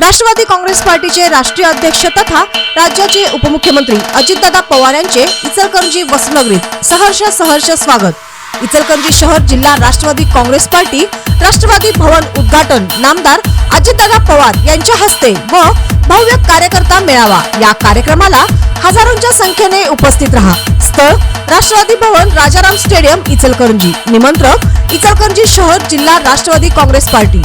राष्ट्रवादी काँग्रेस पार्टीचे राष्ट्रीय अध्यक्ष तथा राज्याचे उपमुख्यमंत्री अजितदादा पवार यांचे इचलकरंजी वसनगरीत सहर्ष सहर्ष स्वागत. इचलकरंजी शहर जिल्हा राष्ट्रवादी काँग्रेस पार्टी राष्ट्रवादी भवन उद्घाटन नामदार अजितदादा पवार यांच्या हस्ते व भव्य कार्यकर्ता मेळावा. या कार्यक्रमाला हजारोंच्या संख्येने उपस्थित राहा. स्थळ राष्ट्रवादी भवन राजाराम स्टेडियम इचलकरंजी. निमंत्रक इचलकरंजी शहर जिल्हा राष्ट्रवादी काँग्रेस पार्टी.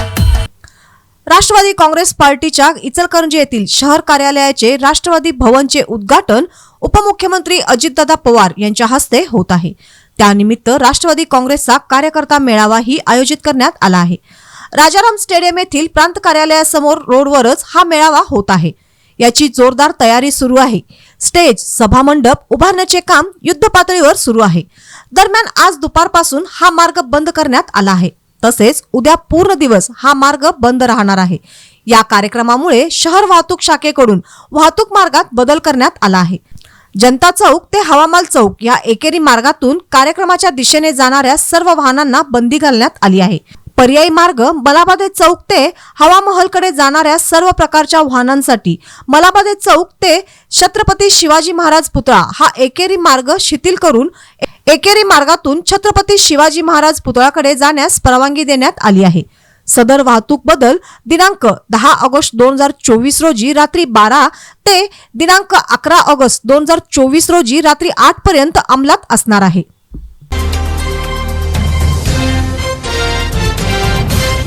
राष्ट्रवादी काँग्रेस पार्टीच्या इचलकरंजी येथील शहर कार्यालयाचे राष्ट्रवादी भवनचे उद्घाटन उपमुख्यमंत्री अजितदादा पवार यांच्या हस्ते होत आहे. त्यानिमित्त राष्ट्रवादी काँग्रेसचा कार्यकर्ता मेळावाही आयोजित करण्यात आला आहे. राजाराम स्टेडियम येथील प्रांत कार्यालयासमोर रोडवरच हा मेळावा होत आहे. याची जोरदार तयारी सुरू आहे. स्टेज सभामंडप उभारण्याचे काम युद्ध पातळीवर सुरू आहे. दरम्यान आज दुपारपासून हा मार्ग बंद करण्यात आला आहे. तसेच उद्या पूर्ण दिवस हा मार्ग बंद राहणार आहे. या कार्यक्रमामुळे शहर वाहतूक शाखेकडून वाहतूक मार्गात बदल करण्यात आला आहे. जनता चौक ते हवामाल चौक या एकेरी मार्गातून कार्यक्रमाच्या दिशेने जाणाऱ्या सर्व वाहनांना बंदी घालण्यात आली आहे. पर्यायी मार्ग मलाबादे चौक ते हवामहलकडे जाणाऱ्या सर्व प्रकारच्या वाहनांसाठी मलाबादे चौक ते छत्रपती शिवाजी महाराज पुतळा हा एकेरी मार्ग शिथिल करून एकेरी मार्गातून छत्रपती शिवाजी महाराज पुतळ्याकडे जाण्यास परवानगी देण्यात आली आहे. सदर वाहतूक बदल दिनांक दहा ऑगस्ट दोन हजार चोवीस रोजी रात्री बारा ते दिनांक अकरा ऑगस्ट दोन हजार चोवीस रोजी रात्री आठ पर्यंत अंमलात असणार आहे.